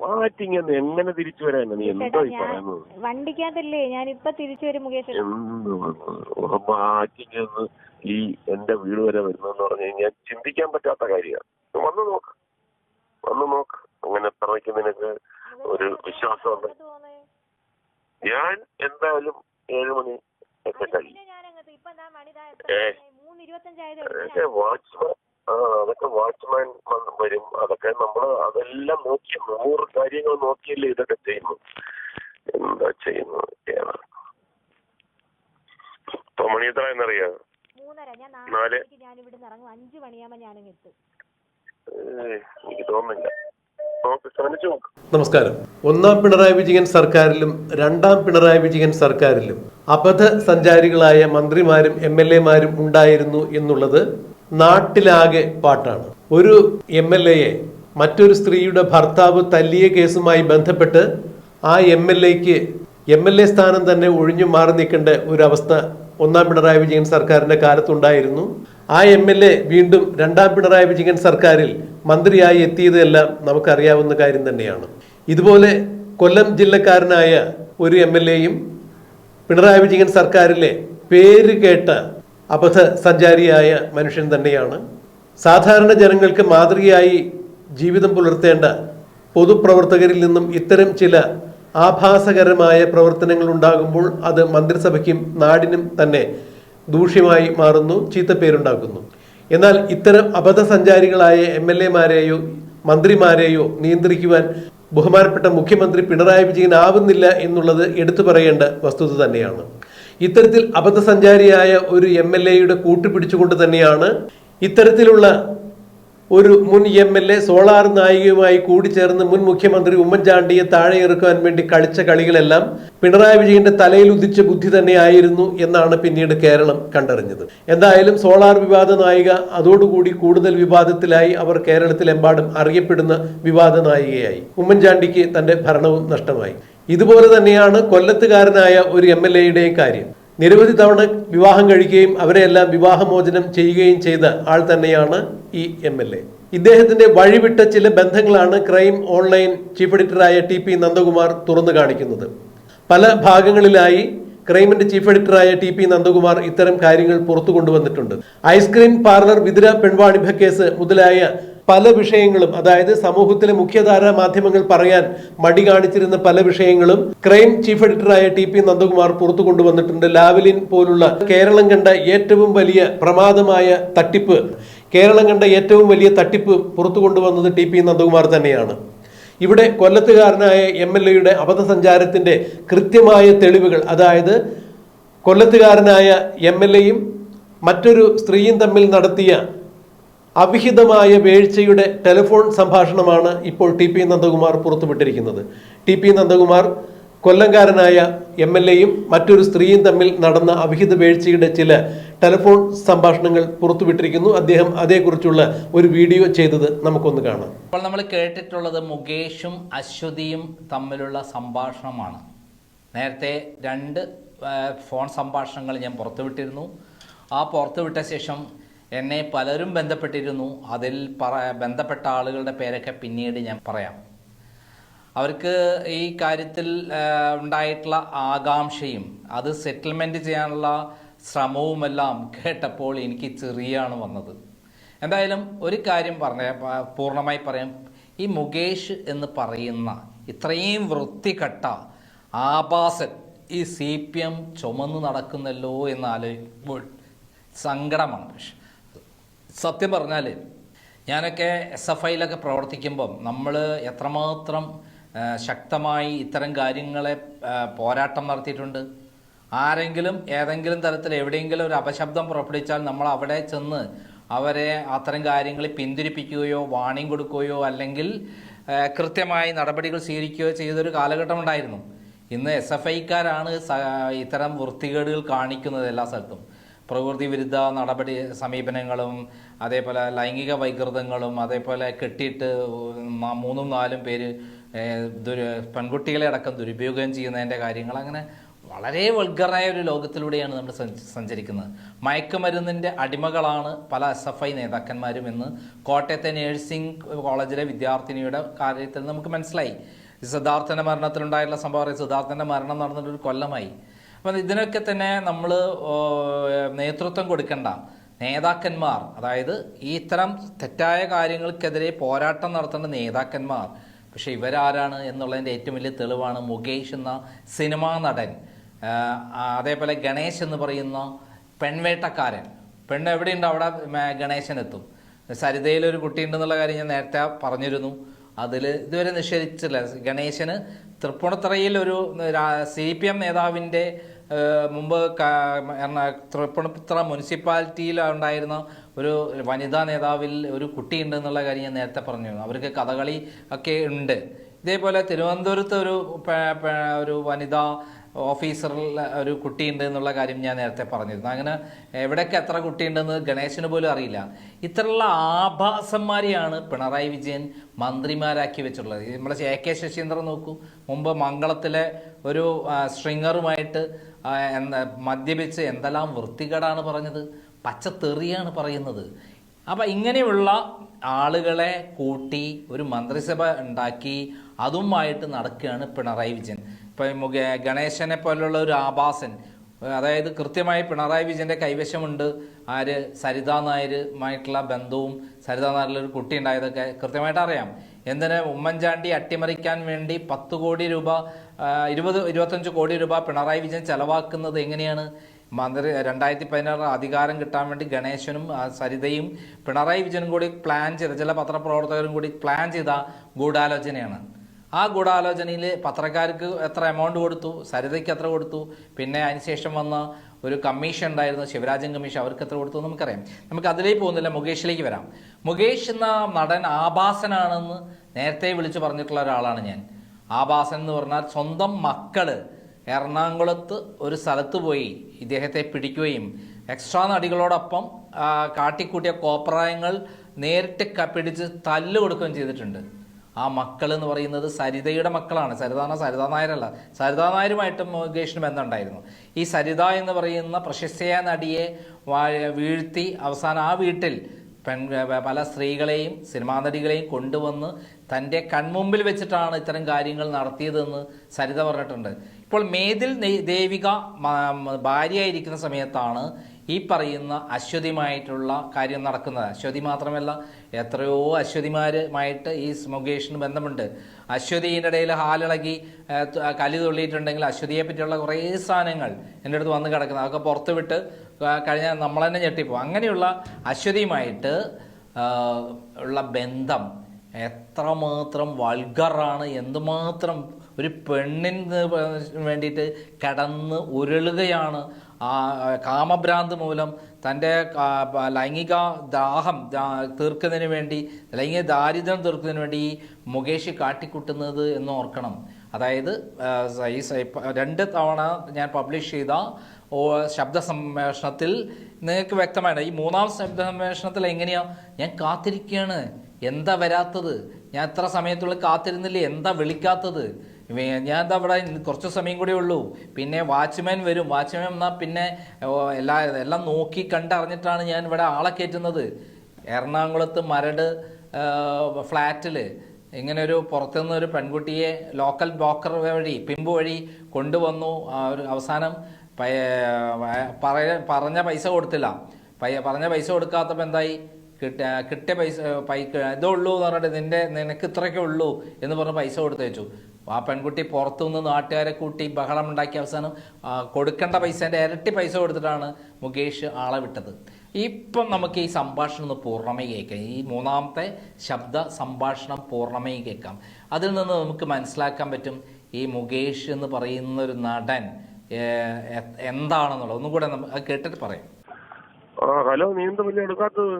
ആറ്റിങ്ങന്ന് എങ്ങനെ തിരിച്ചു വരാൻ നീ എന്തോ ഈ പറയുന്നത്? വണ്ടിക്കകത്തല്ലേ ഞാൻ ഇപ്പൊ തിരിച്ചു വരും മുകേഷ്. എന്ത് വന്നു ഈ എന്റെ വീട് വരെ വരുന്നെന്ന് പറഞ്ഞു കഴിഞ്ഞാൽ ചിന്തിക്കാൻ പറ്റാത്ത കാര്യമാണ് വന്നു നോക്ക്. വന്നു നോക്ക്. അങ്ങനെ എത്രയ്ക്ക് നിനക്ക് ഒരു വിശ്വാസമുണ്ട്. ഞാൻ എന്തായാലും ഏഴ് മണി ഒക്കെ കഴിയും. ഏ. വാച്ച്മാൻ ആ അതൊക്കെ വാച്ച്മാൻ വരും. അതൊക്കെ നമ്മൾ അതെല്ലാം നോക്കി നൂറ് കാര്യങ്ങൾ നോക്കിയല്ലേ ഇതൊക്കെ ചെയ്യുന്നു. എന്താ ചെയ്യുന്നു ഇപ്പൊ മണി എത്ര എന്നറിയാം ഞാൻ നാല്. അഞ്ചു മണിയാകുമ്പോ എത്തും. എനിക്ക് തോന്നുന്നില്ല. നമസ്കാരം. ഒന്നാം പിണറായി വിജയൻ സർക്കാരിലും രണ്ടാം പിണറായി വിജയൻ സർക്കാരിലും അബദ്ധ സഞ്ചാരികളായ മന്ത്രിമാരും എം എൽ എമാരും ഉണ്ടായിരുന്നു എന്നുള്ളത് നാട്ടിലാകെ പാട്ടാണ്. ഒരു എം എൽ എയെ മറ്റൊരു സ്ത്രീയുടെ ഭർത്താവ് തല്ലിയ കേസുമായി ബന്ധപ്പെട്ട് ആ എം എൽ എക്ക് എം എൽ എ സ്ഥാനം തന്നെ ഒഴിഞ്ഞു മാറി നിൽക്കേണ്ട ഒരു അവസ്ഥ ഒന്നാം പിണറായി വിജയൻ സർക്കാരിന്റെ കാലത്തുണ്ടായിരുന്നു. ആ എം എൽ എ വീണ്ടും രണ്ടാം പിണറായി വിജയൻ സർക്കാരിൽ മന്ത്രിയായി എത്തിയതെല്ലാം നമുക്കറിയാവുന്ന കാര്യം തന്നെയാണ്. ഇതുപോലെ കൊല്ലം ജില്ലക്കാരനായ ഒരു എം എൽ എയും പിണറായി വിജയൻ സർക്കാരിലെ പേര് കേട്ട അബദ്ധ സഞ്ചാരിയായ മനുഷ്യൻ തന്നെയാണ്. സാധാരണ ജനങ്ങൾക്ക് മാതൃകയായി ജീവിതം പുലർത്തേണ്ട പൊതുപ്രവർത്തകരിൽ നിന്നും ഇത്തരം ചില ആഭാസകരമായ പ്രവർത്തനങ്ങൾ ഉണ്ടാകുമ്പോൾ അത് മന്ത്രിസഭയ്ക്കും നാടിനും തന്നെ ദൂഷ്യമായി മാറുന്നു ചീത്തപ്പേരുണ്ടാക്കുന്നു. എന്നാൽ ഇത്തരം അബദ്ധസഞ്ചാരികളായ എം എൽ എമാരെയോ മന്ത്രിമാരെയോ നിയന്ത്രിക്കുവാൻ ബഹുമാനപ്പെട്ട മുഖ്യമന്ത്രി പിണറായി വിജയൻ ആവുന്നില്ല എന്നുള്ളത് എടുത്തു പറയേണ്ട വസ്തുത തന്നെയാണ്. ഇത്തരത്തിൽ അബദ്ധസഞ്ചാരിയായ ഒരു എം എൽ എയുടെ കൂട്ടുപിടിച്ചുകൊണ്ട് തന്നെയാണ് ഇത്തരത്തിലുള്ള ഒരു മുൻ എം എൽ എ സോളാർ നായികയുമായി കൂടിച്ചേർന്ന് മുൻ മുഖ്യമന്ത്രി ഉമ്മൻചാണ്ടിയെ താഴെ ഇറക്കുവാൻ വേണ്ടി കളിച്ച കളികളെല്ലാം പിണറായി വിജയന്റെ തലയിൽ ഉദിച്ച ബുദ്ധി തന്നെയായിരുന്നു എന്നാണ് പിന്നീട് കേരളം കണ്ടറിഞ്ഞത്. എന്തായാലും സോളാർ വിവാദ നായിക അതോടുകൂടി കൂടുതൽ വിവാദത്തിലായി അവർ കേരളത്തിലെമ്പാടും അറിയപ്പെടുന്ന വിവാദ നായികയായി. ഉമ്മൻചാണ്ടിക്ക് തന്റെ ഭരണവും നഷ്ടമായി. ഇതുപോലെ തന്നെയാണ് കൊല്ലത്തുകാരനായ ഒരു എം എൽ എയുടെയും കാര്യം. നിരവധി തവണ വിവാഹം കഴിക്കുകയും അവരെയെല്ലാം വിവാഹമോചനം ചെയ്യുകയും ചെയ്ത ആൾ തന്നെയാണ് ഈ എം എൽ എ. ഇദ്ദേഹത്തിന്റെ വഴിവിട്ട ചില ബന്ധങ്ങളാണ് ക്രൈം ഓൺലൈൻ ചീഫ് എഡിറ്ററായ ടി പി നന്ദകുമാർ തുറന്നു കാണിക്കുന്നത്. പല ഭാഗങ്ങളിലായി ക്രൈമിന്റെ ചീഫ് എഡിറ്ററായ ടി പി നന്ദകുമാർ ഇത്തരം കാര്യങ്ങൾ പുറത്തു കൊണ്ടുവന്നിട്ടുണ്ട്. ഐസ്ക്രീം പാർലർ വിതുര പെൺവാണിഭ കേസ് മുതലായ പല വിഷയങ്ങളും അതായത് സമൂഹത്തിലെ മുഖ്യധാര മാധ്യമങ്ങൾ പറയാൻ മടി കാണിച്ചിരുന്ന പല വിഷയങ്ങളും ക്രൈം ചീഫ് എഡിറ്ററായ ടി പി നന്ദകുമാർ പുറത്തു കൊണ്ടുവന്നിട്ടുണ്ട്. ലാവലിൻ പോലുള്ള കേരളം കണ്ട ഏറ്റവും വലിയ പ്രമാദമായ തട്ടിപ്പ് കേരളം കണ്ട ഏറ്റവും വലിയ തട്ടിപ്പ് പുറത്തു കൊണ്ടുവന്നത് ടി പി നന്ദകുമാർ തന്നെയാണ്. ഇവിടെ കൊല്ലത്തുകാരനായ എം എൽ എയുടെ അബദ്ധസഞ്ചാരത്തിന്റെ കൃത്യമായ തെളിവുകൾ അതായത് കൊല്ലത്തുകാരനായ എം എൽ എയും മറ്റൊരു സ്ത്രീയും തമ്മിൽ നടത്തിയ അവിഹിതമായ വീഴ്ചയുടെ ടെലിഫോൺ സംഭാഷണമാണ് ഇപ്പോൾ ടി പി നന്ദകുമാർ പുറത്തുവിട്ടിരിക്കുന്നത്. ടി പി നന്ദകുമാർ കൊല്ലംകാരനായ എം എൽ എയും മറ്റൊരു സ്ത്രീയും തമ്മിൽ നടന്ന അവിഹിത വീഴ്ചയുടെ ചില ടെലിഫോൺ സംഭാഷണങ്ങൾ പുറത്തുവിട്ടിരിക്കുന്നു. അദ്ദേഹം അതേക്കുറിച്ചുള്ള ഒരു വീഡിയോ ചെയ്തത് നമുക്കൊന്ന് കാണാം. അപ്പോൾ നമ്മൾ കേട്ടിട്ടുള്ളത് മുകേഷും അശ്വതിയും തമ്മിലുള്ള സംഭാഷണമാണ്. നേരത്തെ രണ്ട് ഫോൺ സംഭാഷണങ്ങൾ ഞാൻ പുറത്തുവിട്ടിരുന്നു. ആ പുറത്തുവിട്ട ശേഷം എന്നെ പലരും ബന്ധപ്പെട്ടിരുന്നു. അതിൽ പറ ബന്ധപ്പെട്ട ആളുകളുടെ പേരൊക്കെ പിന്നീട് ഞാൻ പറയാം. അവർക്ക് ഈ കാര്യത്തിൽ ഉണ്ടായിട്ടുള്ള ആകാംക്ഷയും അത് സെറ്റിൽമെന്റ് ചെയ്യാനുള്ള ശ്രമവുമെല്ലാം കേട്ടപ്പോൾ എനിക്ക് ചെറിയാണ് വന്നത്. എന്തായാലും ഒരു കാര്യം പറഞ്ഞ പൂർണമായി പറയാം. ഈ മുകേഷ് എന്ന് പറയുന്ന ഇത്രയും വൃത്തികെട്ട ആഭാസൻ ഈ സി പി എം ചുമന്ന് നടക്കുന്നല്ലോ എന്ന് ആലോചിക്കുമ്പോൾ സങ്കടമാണ് പക്ഷെ സത്യം പറഞ്ഞാൽ ഞാനൊക്കെ എസ് എഫ് ഐയിലൊക്കെ പ്രവർത്തിക്കുമ്പം നമ്മൾ എത്രമാത്രം ശക്തമായി ഇത്തരം കാര്യങ്ങളെ പോരാട്ടം നടത്തിയിട്ടുണ്ട്. ആരെങ്കിലും ഏതെങ്കിലും തരത്തിൽ എവിടെയെങ്കിലും ഒരു അപശബ്ദം പുറപ്പെടുവിച്ചാൽ നമ്മൾ അവിടെ ചെന്ന് അവരെ അത്തരം കാര്യങ്ങളിൽ പിന്തിരിപ്പിക്കുകയോ വാണിംഗ് കൊടുക്കുകയോ അല്ലെങ്കിൽ കൃത്യമായി നടപടികൾ സ്വീകരിക്കുകയോ ചെയ്തൊരു കാലഘട്ടം ഉണ്ടായിരുന്നു. ഇന്ന് എസ് എഫ് ഐക്കാരാണ് ഇത്തരം വൃത്തികേടുകൾ കാണിക്കുന്നത് എല്ലാ സ്ഥലത്തും. പ്രകൃതി വിരുദ്ധ നടപടി സമീപനങ്ങളും അതേപോലെ ലൈംഗിക വൈകൃതങ്ങളും അതേപോലെ കെട്ടിയിട്ട് മൂന്നും നാലും പേര് ദുരു പെൺകുട്ടികളെ അടക്കം ദുരുപയോഗം ചെയ്യുന്നതിന്റെ കാര്യങ്ങൾ അങ്ങനെ വളരെ വൾഗറായ ഒരു ലോകത്തിലൂടെയാണ് നമ്മൾ സഞ്ചരിക്കുന്നത്. മയക്കുമരുന്നിന്റെ അടിമകളാണ് പല എസ് എഫ് ഐ നേതാക്കന്മാരും എന്ന് കോട്ടയത്തെ നേഴ്സിംഗ് കോളേജിലെ വിദ്യാർത്ഥിനിയുടെ കാര്യത്തിൽ നമുക്ക് മനസ്സിലായി. സിദ്ധാർത്ഥന്റെ മരണത്തിലുണ്ടായിട്ടുള്ള സംഭവം സിദ്ധാർത്ഥന്റെ മരണം നടന്നിട്ട് ഒരു കൊല്ലമായി. അപ്പം ഇതിനൊക്കെ തന്നെ നമ്മൾ നേതൃത്വം കൊടുക്കേണ്ട. നേതാക്കന്മാർ. അതായത് ഈ ഇത്തരം തെറ്റായ കാര്യങ്ങൾക്കെതിരെ പോരാട്ടം നടത്തേണ്ട നേതാക്കന്മാർ. പക്ഷേ ഇവരാരാണ് എന്നുള്ളതിന്റെ ഏറ്റവും വലിയ തെളിവാണ് മുകേഷ് എന്ന സിനിമാ നടൻ. അതേപോലെ ഗണേശ് എന്ന് പറയുന്ന പെൺവേട്ടക്കാരൻ. പെണ്ണ് എവിടെയുണ്ട് അവിടെ ഗണേശൻ എത്തും. സരിതയിലൊരു കുട്ടിയുണ്ടെന്നുള്ള കാര്യം ഞാൻ നേരത്തെ പറഞ്ഞിരുന്നു. അതിൽ ഇതുവരെ നിഷേധിച്ചില്ല ഗണേശന് തൃപ്പൂണിത്തറയിൽ ഒരു സി പി എം നേതാവിന്റെ മുമ്പ് തൃപ്പൂണിത്തറ മുനിസിപ്പാലിറ്റിയിൽ ഉണ്ടായിരുന്ന ഒരു വനിതാ നേതാവിൽ ഒരു കുട്ടിയുണ്ടെന്നുള്ള കാര്യം ഞാൻ നേരത്തെ പറഞ്ഞു. അവർക്ക് കഥകളി ഒക്കെ ഉണ്ട്. ഇതേപോലെ തിരുവനന്തപുരത്ത് ഒരു ഒരു വനിതാ ഓഫീസറിൽ ഒരു കുട്ടിയുണ്ട് എന്നുള്ള കാര്യം ഞാൻ നേരത്തെ പറഞ്ഞിരുന്നു. അങ്ങനെ എവിടെയൊക്കെ എത്ര കുട്ടിയുണ്ടെന്ന് ഗണേശന് പോലും അറിയില്ല. ഇത്തരമുള്ള ആഭാസന്മാരെയാണ് പിണറായി വിജയൻ മന്ത്രിമാരാക്കി വെച്ചിട്ടുള്ളത്. നമ്മളെ എ കെ ശശീന്ദ്രൻ നോക്കൂ. മുമ്പ് മംഗളത്തിലെ ഒരു സ്ട്രിങ്ങറുമായിട്ട് എന്താ മദ്യപിച്ച് എന്തെല്ലാം വൃത്തികേടാണ് പറഞ്ഞത്. പച്ചത്തെറിയാണ് പറയുന്നത്. അപ്പം ഇങ്ങനെയുള്ള ആളുകളെ കൂട്ടി ഒരു മന്ത്രിസഭ ഉണ്ടാക്കി അതുമായിട്ട് നടക്കുകയാണ് പിണറായി വിജയൻ. ഇപ്പം ഗണേശനെ പോലുള്ള ഒരു ആഭാസൻ അതായത് കൃത്യമായി പിണറായി വിജയന്റെ കൈവശമുണ്ട്. ആര്? സരിതാ നായരുമായിട്ടുള്ള ബന്ധവും സരിതാ നായരിലൊരു കുട്ടി ഉണ്ടായതൊക്കെ കൃത്യമായിട്ട് അറിയാം. എന്തിന്? ഉമ്മൻചാണ്ടി അട്ടിമറിക്കാൻ വേണ്ടി പത്ത് കോടി രൂപ ഇരുപത് ഇരുപത്തഞ്ച് കോടി രൂപ പിണറായി വിജയൻ ചെലവാക്കുന്നത് എങ്ങനെയാണ്? മന്ത്രി രണ്ടായിരത്തി പതിനാറ് അധികാരം കിട്ടാൻ വേണ്ടി ഗണേശനും സരിതയും പിണറായി വിജയനും കൂടി പ്ലാൻ ചെയ്ത ചില പത്രപ്രവർത്തകരും കൂടി പ്ലാൻ ചെയ്ത ഗൂഢാലോചനയാണ്. ആ ഗൂഢാലോചനയിൽ പത്രക്കാർക്ക് എത്ര എമൗണ്ട് കൊടുത്തു സരിതയ്ക്ക് എത്ര കൊടുത്തു പിന്നെ അതിനുശേഷം വന്ന ഒരു കമ്മീഷൻ ഉണ്ടായിരുന്നു ശിവരാജൻ കമ്മീഷൻ അവർക്ക് എത്ര കൊടുത്തു നമുക്കറിയാം. നമുക്ക് അതിലേക്ക് പോകുന്നില്ല മുകേഷിലേക്ക് വരാം. മുകേഷ് എന്ന നടൻ ആഭാസനാണെന്ന് നേരത്തെ വിളിച്ചു പറഞ്ഞിട്ടുള്ള ഒരാളാണ് ഞാൻ. ആഭാസൻ എന്ന് പറഞ്ഞാൽ സ്വന്തം മക്കൾ എറണാകുളത്ത് ഒരു സ്ഥലത്ത് പോയി ഇദ്ദേഹത്തെ പിടിക്കുകയും എക്സ്ട്രാ നടികളോടൊപ്പം കാട്ടിക്കൂട്ടിയ കോപ്രായങ്ങൾ നേരിട്ട് പിടിച്ച് തല്ല് കൊടുക്കുകയും ചെയ്തിട്ടുണ്ട്. ആ മക്കൾ എന്ന് പറയുന്നത് സരിതയുടെ മക്കളാണ്. സരിത എന്ന സരിത നായരല്ല. സരിതാ നായരുമായിട്ടും മുകേഷിന് ബന്ധമുണ്ടായിരുന്നു. ഈ സരിത എന്ന് പറയുന്ന പ്രശസ്തയായ നടിയെ വീഴ്ത്തി അവസാനം ആ വീട്ടിൽ പെൺ പല സ്ത്രീകളെയും സിനിമാ നടികളെയും കൊണ്ടുവന്ന് തന്റെ കൺമുമ്പിൽ വെച്ചിട്ടാണ് ഇത്തരം കാര്യങ്ങൾ നടത്തിയതെന്ന് സരിത പറഞ്ഞിട്ടുണ്ട്. ഇപ്പോൾ മേതിൽ ദേവിക ഭാര്യയായിരിക്കുന്ന സമയത്താണ് ഈ പറയുന്ന അശ്വതിയുമായിട്ടുള്ള കാര്യം നടക്കുന്നത്. അശ്വതി മാത്രമല്ല എത്രയോ അശ്വതിമാരുമായിട്ട് ഈ മുകേഷിന് ബന്ധമുണ്ട്. അശ്വതിന്റെ ഇടയിൽ ഹാലിളകി കലി തുള്ളിയിട്ടുണ്ടെങ്കിൽ അശ്വതിയെ പറ്റിയുള്ള കുറേ സാധനങ്ങൾ എന്റെ അടുത്ത് വന്ന് കിടക്കുന്നത് അതൊക്കെ പുറത്ത് വിട്ട് കഴിഞ്ഞാൽ നമ്മൾ തന്നെ ഞെട്ടിപ്പോകും അങ്ങനെയുള്ള അശ്വതിയുമായിട്ട് ഉള്ള ബന്ധം എത്രമാത്രം വൾഗറാണ് എന്തുമാത്രം ഒരു പെണ്ണിന് വേണ്ടിയിട്ട് കടന്ന് ഉരുളുകയാണ് കാമഭ്രാന്ത് മൂലം തന്റെ ലൈംഗിക ദാഹം തീർക്കുന്നതിന് വേണ്ടി ലൈംഗിക ദാരിദ്ര്യം തീർക്കുന്നതിന് വേണ്ടി ഈ മുകേഷ് കാട്ടിക്കൂട്ടുന്നത് എന്ന് ഓർക്കണം. അതായത് ആ, ഈ രണ്ട് തവണ ഞാൻ പബ്ലിഷ് ചെയ്ത ശബ്ദ സംഭാഷണത്തിൽ നിങ്ങൾക്ക് വ്യക്തമാണ് ഈ മൂന്നാം ശബ്ദ സംഭാഷണത്തിൽ എങ്ങനെയാണ് ഞാൻ കാത്തിരിക്കുകയാണ് എന്താ വരാത്തത്? ഞാൻ എത്ര സമയത്തുള്ളിൽ കാത്തിരുന്നില്ലേ? എന്താ വിളിക്കാത്തത്? ഞാൻ എന്താ ഇവിടെ കുറച്ച് സമയം കൂടെ ഉള്ളൂ. പിന്നെ വാച്ച്മാൻ വരും. വാച്ച്മാൻ എന്നാൽ പിന്നെ എല്ലാ എല്ലാം നോക്കി കണ്ടറിഞ്ഞിട്ടാണ് ഞാൻ ഇവിടെ ആളെ കയറ്റുന്നത്. എറണാകുളത്ത് മരട് ഫ്ലാറ്റിൽ ഇങ്ങനെ ഒരു പുറത്തുനിന്ന് ഒരു പെൺകുട്ടിയെ ലോക്കൽ ബ്രോക്കർ വഴി പിമ്പ് വഴി കൊണ്ടുവന്നു. ഒരു അവസാനം പറഞ്ഞ പൈസ കൊടുത്തില്ല. പറഞ്ഞ പൈസ കൊടുക്കാത്തപ്പോൾ എന്തായി? കിട്ട കിട്ടിയ പൈസ പൈ ഇതേ ഉള്ളൂ എന്ന് പറഞ്ഞിട്ട് നിന്റെ നിനക്ക് ഇത്രയൊക്കെ ഉള്ളൂ എന്ന് പറഞ്ഞ് പൈസ കൊടുത്തു വെച്ചു ആ പെൺകുട്ടി പുറത്തുനിന്ന് നാട്ടുകാരെ കൂട്ടി ബഹളം ഉണ്ടാക്കി അവസാനം കൊടുക്കേണ്ട പൈസേന്റെ ഇരട്ടി പൈസ കൊടുത്തിട്ടാണ് മുകേഷ് ആളെ വിട്ടത്. ഇപ്പം നമുക്ക് ഈ സംഭാഷണം ഒന്ന് പൂർണമായി കേൾക്കാം. ഈ മൂന്നാമത്തെ ശബ്ദ സംഭാഷണം പൂർണമായി കേൾക്കാം. അതിൽ നിന്ന് നമുക്ക് മനസ്സിലാക്കാൻ പറ്റും ഈ മുകേഷ് എന്ന് പറയുന്ന ഒരു നടൻ എന്താണെന്നുള്ളത്. ഒന്നും കൂടെ കേട്ടിട്ട് പറയാം. ഹലോ നീ എടുക്കാത്തത്?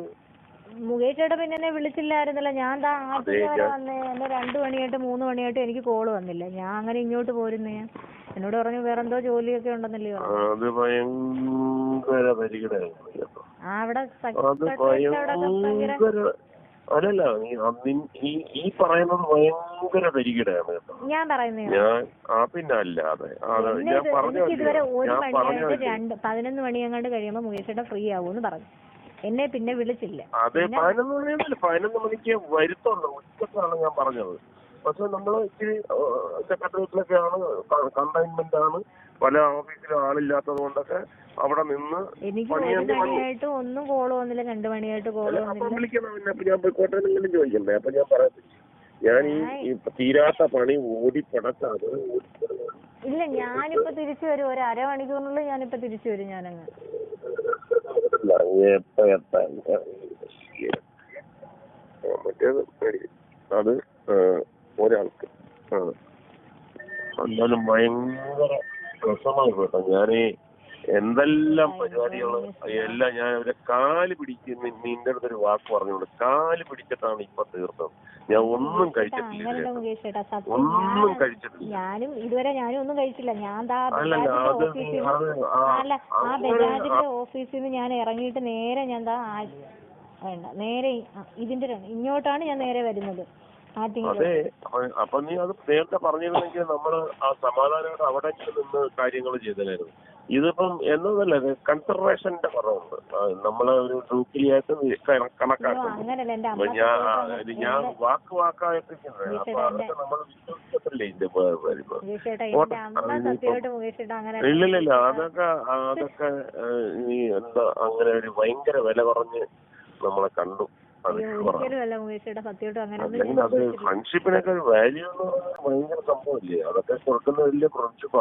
മുകേഷ് ചേട്ടാ പിന്നെ എന്നെ വിളിച്ചില്ലായിരുന്നല്ലോ. ഞാൻ ദാ ആറ്റിങ്ങ വരെ വന്നേ. എന്നെ രണ്ടു മണിയായിട്ട് മൂന്ന് മണിയായിട്ട് എനിക്ക് കോൾ വന്നില്ല. ഞാൻ അങ്ങനെ ഇങ്ങോട്ട് പോരുന്നേ. എന്നോട് പറഞ്ഞു വേറെന്തോ ജോലിയൊക്കെ ഉണ്ടെന്നല്ലേ ആ, പറഞ്ഞു. അത് ഭയങ്കര ആ അവിടെ സ- അത് അവിടെ ഭയങ്കര ഭയങ്കര അല്ലല്ല ഈ ഈ ഈ പറയുന്നത് ഭയങ്കര തരികിടയാണ് കേട്ടോ. ഞാൻ പറയുന്നത് ഞാൻ ആ പിന്നെ അല്ലാതെ അത് എന്നെ ഞാൻ ഇത് പറഞ്ഞു എനിക്ക് ഇതുവരെ ഒരു ഞാൻ പറഞ്ഞു മണിയായിട്ട് രണ്ട് പതിനൊന്ന് മണിയങ്ങാണ്ട് കഴിയുമ്പോൾ മുകേഷേട്ടൻ ഫ്രീ ആവൂന്ന് പറഞ്ഞു. എന്നെ പിന്നെ വിളിച്ചില്ല. അതെ പതിനൊന്ന് മണിയൊന്നുമില്ല പതിനൊന്ന് മണിക്ക് വരുത്തുള്ളൂ ഉച്ചക്കാണ് ഞാൻ പറഞ്ഞത്. പക്ഷെ നമ്മൾ ഇച്ചിരി സെക്രട്ടേറിയറ്റിലൊക്കെയാണ് കണ്ടെയ്ൻമെന്റ് ആണ്. പല ഓഫീസിലും ആളില്ലാത്തത് കൊണ്ടൊക്കെ അവിടെ നിന്ന് എനിക്ക് ഒരു മണിയായിട്ട് ഒന്നും കോൾ വന്നില്ല രണ്ടു മണിയായിട്ട് കോൾ അപ്പം വിളിക്കണം പിന്നെ. അപ്പൊ ഞാൻ പോയിക്കോട്ടെ എന്നെങ്കിലും ചോദിക്കണ്ടേ? അപ്പൊ ഞാൻ പറയത്തില്ല ഞാൻ ഈ തീരാത്ത പണി ഓടി പടക്കാതെ ഇല്ല ഞാനിപ്പോ തിരിച്ചു വരും. ഒരു അരമണിക്കൂറിനുള്ളിൽ ഞാനിപ്പോ തിരിച്ചു വരും ഞാനങ്ങ്. അത് ഒരാൾക്ക്. എന്നാലും ഭയങ്കര രസമായി കേട്ടോ. ഞാനീ എന്തെല്ലാം പരിപാടികൾ എല്ലാം ഞാൻ അവരെ കാൽ പിടിച്ച് നി- നിന്റെ അടുത്തൊരു വാക്ക് പറഞ്ഞോളൂ കാൽ പിടിച്ചിട്ടാണ് ഇപ്പൊ തീർത്തത്. ഞാൻ ഒന്നും കഴിച്ചിട്ടില്ല ഒന്നും കഴിച്ചിട്ടില്ല. ഞാനും ഇതുവരെ ഞാനും ഒന്നും കഴിച്ചില്ല ഞാൻ ആ അല്ല ആ ബജാജിന്റെ ഓഫീസിൽ നിന്ന് ഞാൻ ഇറങ്ങിയിട്ട് നേരെ ഞാൻ ദാ വേണ്ട നേരെ ഇതിന്റെ ഇങ്ങോട്ടാണ് ഞാൻ നേരെ വരുന്നത്. അതെ അപ്പൊ- നീ അത് നേരത്തെ പറഞ്ഞിരുന്നെങ്കിൽ നമ്മൾ ആ സമാധാനമായിട്ട് അവിടെ നിന്ന് കാര്യങ്ങൾ ചെയ്തതായിരുന്നു ഇതിപ്പം എന്നതല്ല കൺസർവേഷന്റെ കുറവുണ്ട്. നമ്മളെ ഒരു അയ്യോ, കണക്കാക്കുന്നു. ഞാൻ ഞാൻ വാക്ക് വാക്കായിട്ടിരിക്കുന്നത് അപ്പൊ അതൊക്കെ നമ്മൾ വിശ്വസിക്കത്തില്ലേ ഇതിന്റെ വരുന്നത് അതൊക്കെ അതൊക്കെ ഈ എന്താ അങ്ങനെ ഒരു ഭയങ്കര വില കുറഞ്ഞ് നമ്മളെ കണ്ടു. അത് ഫ്രണ്ട്ഷിപ്പിനൊക്കെ ഒരു വാല്യൂ എന്ന് പറഞ്ഞാൽ ഭയങ്കര സംഭവമില്ലേ അതൊക്കെ കൊടുക്കുന്ന വലിയ ഫ്രണ്ട്ഷിപ്പ്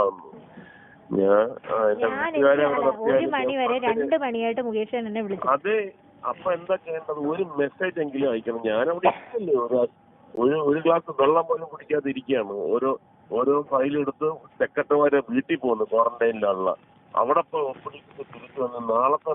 ഒരു നിർത്തിയാലും മണി വരെ ഞാൻ രണ്ട് മണിയായിട്ട് മുകേഷ് എന്നെ വിളിച്ചു അത് അപ്പൊ എന്താ ചെയ്യേണ്ടത്? ഒരു മെസ്സേജ് എങ്കിലും അയക്കണം. ഞാനവിടെ അവിടെ ഇരിക്കല്ലേ. ഒരു ഒരു ഗ്ലാസ് വെള്ളം പോലും കുടിക്കാതെ ഇരിക്കുകയാണ് ഓരോ ഓരോ ഫയലെടുത്ത് സെക്രട്ടറിമാരെ വീട്ടിൽ പോകുന്നു ക്വാറന്റൈനിലുള്ള അവിടെ ഒപ്പിടിച്ച് തിരിച്ചു വന്ന് നാളത്തെ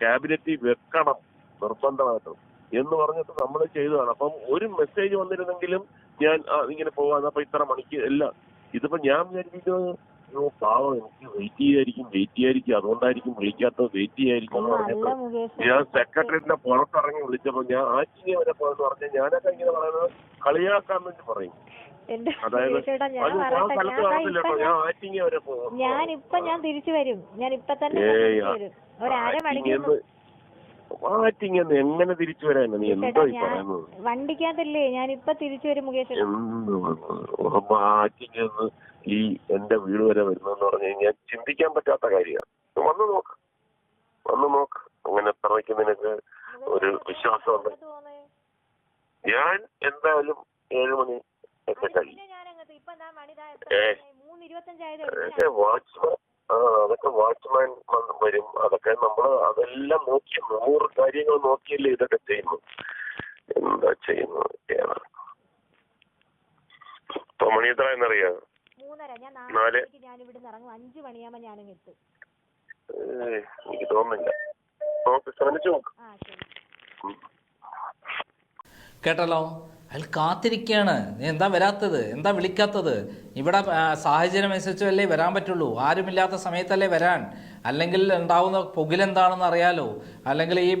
ക്യാബിനറ്റിൽ വെക്കണം നിർബന്ധമായിട്ടും എന്ന് പറഞ്ഞിട്ട് നമ്മൾ ചെയ്തതാണ്. അപ്പം ഒരു മെസ്സേജ് വന്നിരുന്നെങ്കിലും ഞാൻ ഇങ്ങനെ പോവാന്ന്. അപ്പൊ ഇത്ര മണിക്ക് എല്ലാം ഇതിപ്പോ ഞാൻ വിചാരിക്കുന്നത് അയ്യോ പാവം എനിക്ക് വെയിറ്റ് ചെയ്യായിരിക്കും വെയിറ്റ് ചെയ്യായിരിക്കും. അതുകൊണ്ടായിരിക്കും വിളിക്കാത്തത്. വെയിറ്റ് ചെയ്യായിരിക്കും എന്ന് ഞാൻ സെക്രട്ടറിന്റെ പുറത്തിറങ്ങി വിളിച്ചപ്പോ ഞാൻ ആറ്റിങ്ങ വരെ പോയെന്ന് പറഞ്ഞ ഞാനൊക്കെ ഇങ്ങനെ പറയുന്നത് കളിയാക്കാൻ വേണ്ടി പറയും. ഞാൻ ഞാൻ ഇപ്പൊ തിരിച്ചു വരും. ഞാൻ ഇപ്പൊ തന്നെ വരും. ഒരു അരമണിക്കൂർ ആറ്റിങ്ങന്ന് എങ്ങനെ തിരിച്ചു വരാൻ നീ എന്തോ ഈ പറയുന്നത്? വണ്ടിക്കകത്തല്ലേ ഞാൻ ഇപ്പൊ തിരിച്ചു വരും മുകേഷ് എന്ന് എന്ത് വന്ന് ഈ എന്റെ വീട് വരെ വരുന്നെന്ന് പറഞ്ഞു കഴിഞ്ഞാൽ ചിന്തിക്കാൻ പറ്റാത്ത കാര്യമാണ്. വന്നു നോക്ക്. വന്നു നോക്ക്. അങ്ങനെ എത്രയ്ക്ക് നിനക്ക് ഒരു വിശ്വാസമുണ്ട് ഞാൻ എന്തായാലും ഏഴ് മണി ഒക്കെ കഴിയും. ഏ. വാച്ച്മാൻ അതൊക്കെ വാച്ച്മാൻ വരും. അതൊക്കെ നമ്മൾ അതെല്ലാം നോക്കി നൂറ് കാര്യങ്ങൾ നോക്കിയല്ലേ ഇതൊക്കെ ചെയ്യുന്നു. എന്താ ചെയ്യുന്നു ഇപ്പൊ മണി എത്ര എന്നറിയാം ഞാൻ നാല്. അഞ്ചു മണിയാകുമ്പോ ഞാനങ്ങ് എത്തും. എനിക്ക് തോന്നുന്നില്ല. നോക്ക്. ശ്രമിച്ചു. കേട്ടല്ലോ? അയാൾ കാത്തിരിക്കുകയാണ് നീ എന്താ വരാത്തത്? എന്താ വിളിക്കാത്തത്? ഇവിടെ സാഹചര്യം സാഹചര്യം അനുസരിച്ചല്ലേ വരാൻ പറ്റുള്ളൂ. ആരുമില്ലാത്ത സമയത്തല്ലേ വരാൻ. അല്ലെങ്കിൽ ഉണ്ടാവുന്ന പുകിലെന്താണെന്ന് അറിയാലോ. അല്ലെങ്കിൽ ഈ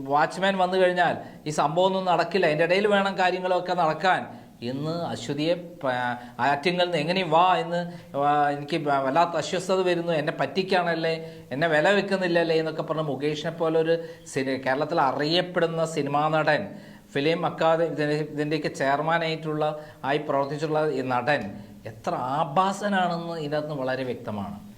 വാച്ച്മാൻ വന്നു കഴിഞ്ഞാൽ ഈ സംഭവമൊന്നും നടക്കില്ല. അതിന്റെ ഇടയിൽ വേണം കാര്യങ്ങളൊക്കെ നടക്കാൻ. എന്ന് അശ്വതിയെ പ- നിന്ന് എങ്ങനെ വാ എന്ന് എനിക്ക് വല്ലാത്ത അസ്വസ്ഥത വരുന്നു. എന്നെ പറ്റിക്കാണല്ലേ? എന്നെ വില വെക്കുന്നില്ലല്ലേ എന്നൊക്കെ പറഞ്ഞ് മുകേഷിനെ പോലെ ഒരു കേരളത്തിൽ അറിയപ്പെടുന്ന സിനിമാ നടൻ ഫിലിം അക്കാദമി ഇതിന്റെയൊക്കെ ചെയർമാനായിട്ടുള്ള ആയി പ്രവർത്തിച്ചിട്ടുള്ള ഈ നടൻ എത്ര ആഭാസനാണെന്ന് ഇതിനകത്ത് വളരെ വ്യക്തമാണ്.